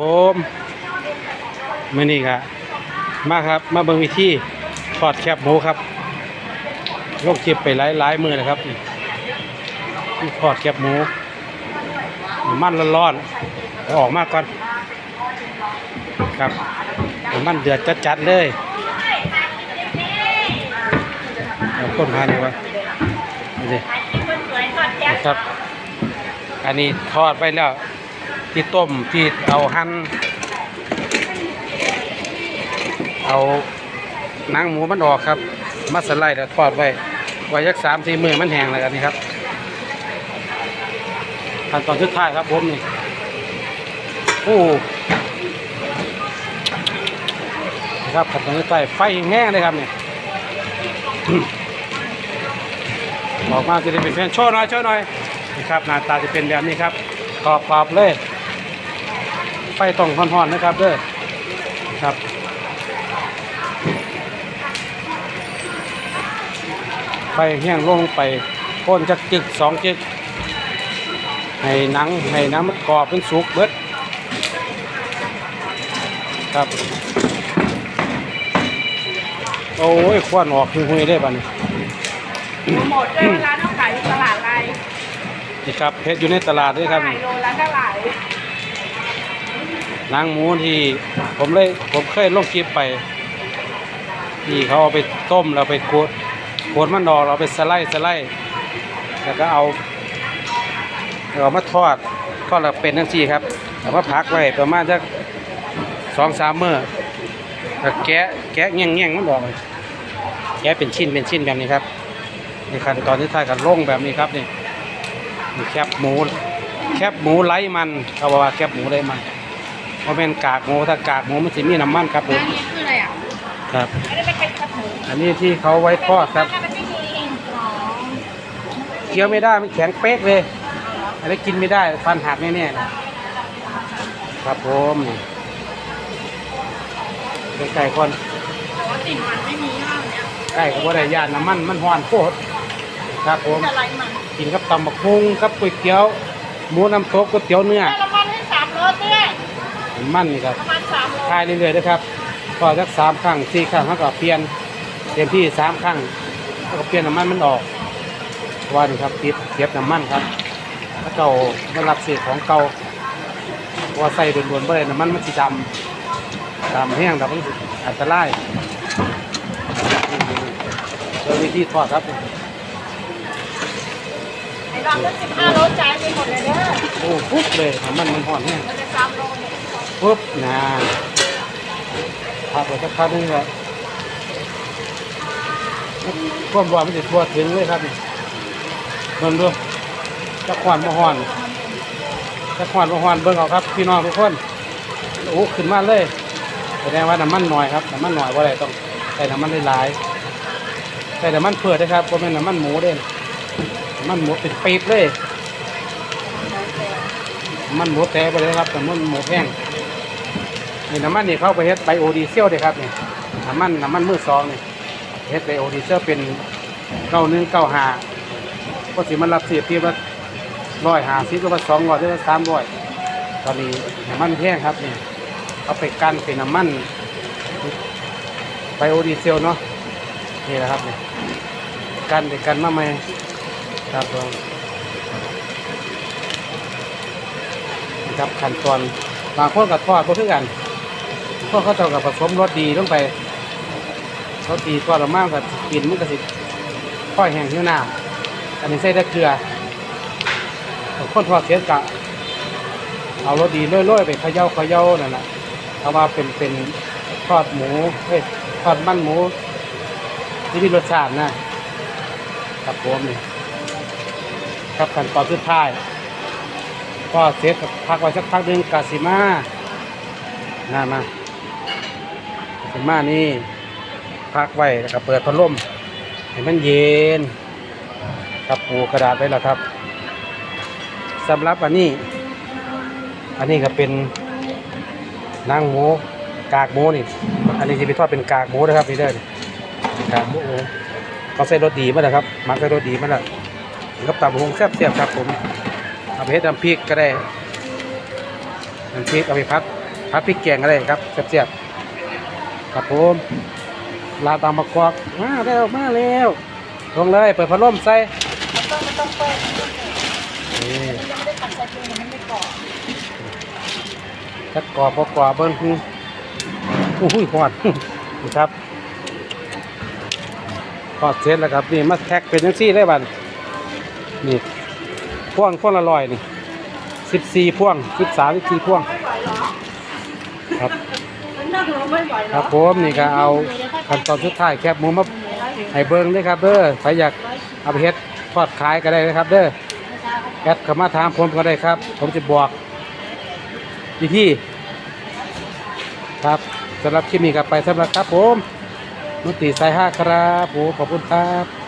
ผมมื่อนี้ครับมาครับ มาเบิ่งวิธีทอดแคบหมูครับลงคลิปไปหลายหลายมือนะครับนี่ทอดแคบหมูมันร้อนๆเอออกมาก่อนครับมันเดือดจัดๆเลยเอาต้นพานี่วะนี่ดิครับ อันนี้ทอดไปแล้ว ที่ต้มที่เอาหั่นเอาหนังหมูมันออกครับมาสไลด์แล้วทอดไว้ไว้ยักสามสี่มือมันแห้งเลยกันนี่ครับขั้นตอนสุดท้ายครับผมนี่โอ้นี่ครับขั้นตอนสุดท้ายไฟแห้งเลยครับเนี่ยออกมาจะได้เป็นแฟนโชว์หน่อยโชว์หน่อยนี่ครับหน้าตาจะเป็นแบบนี้ครับกรอบกรอบเลย ไฟต้องห่อนๆนะครับเด้อครับไฟแห้งลงไปโคนจักจึกสองจึก ให้หนังให้น้ำมันกรอบเป็นสุกเบิดครับ โอ้ยควันออกหุยๆได้บ้านี้หมดด้วยร้านต้องขายอยู่ตลาดอะไรนี่ครับเพชรอยู่ในตลาดด้วยครับขายโลละเท่าไหร่ หนังหมูที่ผมเลยผมเคยลงคลิปไป ที่เขาเอาไปต้มแล้วไปกดกดมันออกเราไปสไลด์สไลด์แล้วก็เอาเอามาทอดทอดแล้วเป็นทั้งสี่ครับเอามาพักไว้ประมาณสักสองสามเมื้อแล้วแกะแกะแง่งแง่งมันออกแกะเป็นชิ้นเป็นชิ้นแบบนี้ครับนี่ขั้นตอนที่ทายกันลงแบบนี้ครับนี่นี่แคบหมูแคบหมูไร้มันเขาบอกว่าแคบหมูไร้มัน เพราะเป็นกากหมูถ้ากากหมูมันจะมีน้ำมันครับผมร้านนี้คืออะไรอะครับ ไม่ได้เป็นกระหมูอันนี้ที่เขาไว้ทอดครับมันไม่มีอ๋อเคี้ยวไม่ได้มันแข็งเป๊กเลย อันนี้กินไม่ได้ฟันหักแน่ๆนะครับผมนี่ไก่ก่อนแต่ว่าติ่งมันไม่มีข้าวเนี้ยไก่ก็บ่ได้ย่านน้ำมันมันหวานโคตรครับผมจะไรมันกินกับตำบักหุ่งกับก๋วยเตี๋ยวหมูน้ำตกก๋วยเตี๋ยวเนื้อ มันนี่ครับประมาณสามรสทายเรื่อยๆนะครับพอสักสามครั้งสี่ครั้งเขาก็เปลี่ยนเต็มที่สามครั้งแล้วก็เปลี่ยนน้ำมันมันออกเพราะว่านี่ครับติดเสียบน้ำมันครับแล้วเก่ามารับเศษของเก่าเพราะว่าใส่ด่วนๆไปเลยน้ำมันมันสีดำดำแห้งดำมันสิอันตรายเราวิธีทอดครับไอ้รอบละสิบห้ารสจ่ายไปหมดเลยเด้อโอ้ปุ๊บเลยน้ำมันมันห่อนแห้งมันจะสามโลเนี่ย ปุ๊บนะพักไปสักพักหนึงครับความร้อนมันจะทั่วถึงเลยครับนี่มันดูจะขวานมาห่อนจะขวานมาห่อนเบิ่งเอาครับ พี่น้องทุกคนโอ้ขึ้นมาเลยแสดงว่าน้ำมันหน่อยครับน้ำมันหน่อยว่าอะไรต้องใส่น้ำมันหลายใส่น้ำมันเผือกนะครับเพราะเป็นน้ำมันหมูเด่นน้ำมันหมูเป็นปี๊บเลยน้ำมันหมูแท้ไปเลยครับน้ำมันหมูแห้ง นี่น้ำมันนี่เข้าไปเฮ็ดไบโอดีเซลเด้ครับนี่น้ำมันน้ำมันมือสองนี่เฮ็ดไบโอดีเซลเป็นเก้าหนึ่งเก้าห้าก็สิมันรับเสียเพียงละร้อยห้าสิบหรือว่าสองร้อยหรือว่าสามร้อยตอนนี้น้ำมันแพงครับนี่เอาไปกันเป็นน้ำมันไบโอดีเซลเนาะนี่แหละครับนี่กันไปกันมาใหมครับผมนะครับขั้นตอนบางคนกับทอดก็คือกัน พวกเขาเจ้ากับผสมรสดีลงไปรสดีก็ละมากกับกินมันก็สิค่อยแห้งหิวน้ำอันนี้ใส่แต่เกลือคนทอดเสียกะ เอารสดีโรยๆไปเขย่าเขย่านั่นแหละเอามาเป็นเป็นทอดหมูเฮ้ยทอดมันหมูที่มีรสชาตินะครับผมนี่ครับขั้นตอนสุดท้ายก็เสร็จกับพักไว้สักพักหนึ่งกาสิมาน้ามา ถึงมานี่พักไว้แล้วก็เปิดพัดลมให้มันเย็นกับปูกระดาษไว้แล้วครับสำหรับอันนี้ อันนี้ก็เป็นนางหมูกากหมูนี่อันนี้จะไปทอดเป็นกากหมูนะครับนี่เด้อกากหมูเขาใส่รสดีมาแล้วครับมักใส่รสดีมาแล้วกับตับหงแซ่บๆครับผมเอาไปเฮ็ดน้ำพริกก็ได้น้ำพริกเอาไปพัดผัดพริกแกงอะไรครับเสียบๆ ครับผมลาตามมากอกมาแล้วมาแล้วลงเลยเปิดพัดลมใส่ต้องไม่ต้องเปิดนี่ยังไม่ได้ตัดใส่ถุงมันไม่กรอบจักกรอบบ่กรอบเบิ้งหูอุ้ยหอดนี่ครับทอดเสร็จแล้วครับนี่มาแท็กเป็นจังซี่ได้บัดนี่พ่วงพ่วงละร้อยนี่สิบสี่พ่วงสิบสามสิบสี่พ่วงไม่ไหวหรอครับ ครับผมนี่ก็เอาขั้นตอนสุดท้ายแคบหมูมาให้เบิ้งด้วยครับเด้อใครอยากเอาไปเฮ็ดทอดขายก็ได้นะครับ เด้อแอดเข้ามาถามผมก็ได้ครับ ผมจะบอกวิธีครับสำหรับคลิปนี้ก็ไปสำหรับครับผมนุติสายห้าครับผมขอบคุณครับ